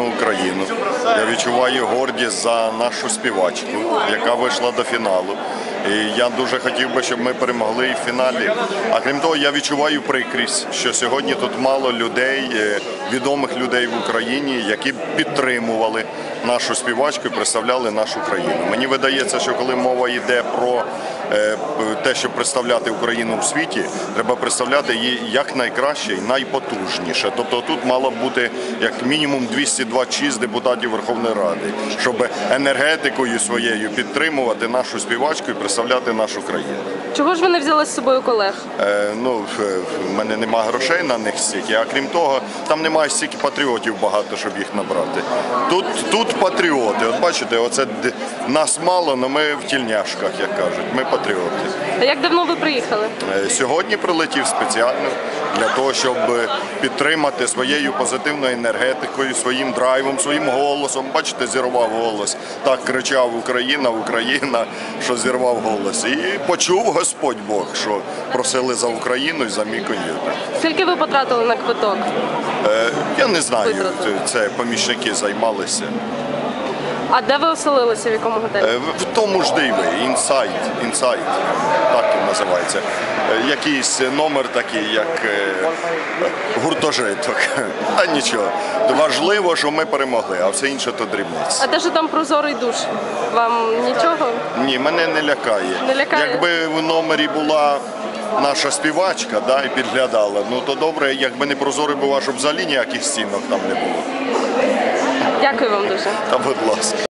рідну Україну. Я відчуваю гордість за нашу співачку, яка вийшла до фіналу. І я дуже хотів би, щоб ми перемогли в фіналі. А крім того, я відчуваю прикрість, що сьогодні тут мало людей, е, відомих людей в Україні, які підтримували нашу співачку і представляли нашу країну. Мені видається, що коли мова йде про е, те, щоб представляти Україну в світі, треба представляти її якнайкраще і найпотужніше. Тобто тут мало б бути як мінімум 226 депутатів Верховної Ради, щоб енергетикою своєю підтримувати нашу співачку і представляти нашу країну. Чого ж ви не взяли з собою колег? Е, ну, в мене нема грошей на них стільки, а крім того, там немає стільки патріотів багато, щоб їх набрати. Тут, тут патріоти. От бачите, оце нас мало, але ми в тільняшках, як кажуть. Ми патріоти. А як давно ви приїхали? Е, Сьогодні прилетів спеціально для того, щоб підтримати своєю позитивною енергетикою, своїм драйвом, своїм голосом. Бачите, зірвав голос. Так кричав Україна, Україна, що зірвав голос. І почув Господь Бог, що просили за Україну і за мій комп'ютер. Скільки ви потратили на квиток? Е, Я не знаю, Витратили. це помічники займалися. А де ви оселилися? В якому готелі? Е, В тому ж ви, інсайт, інсайт, так він називається. Е, Якийсь номер такий, як е, гуртожиток. А нічого. Важливо, що ми перемогли, а все інше то дрібниць. А те, що там прозорий душ, вам нічого? Ні, мене не лякає. Не лякає? Якби в номері була наша співачка да, і підглядала, ну то добре, якби не прозорий була, щоб взагалі ніяких стінок там не було. Дякую вам дуже. Та будь ласка.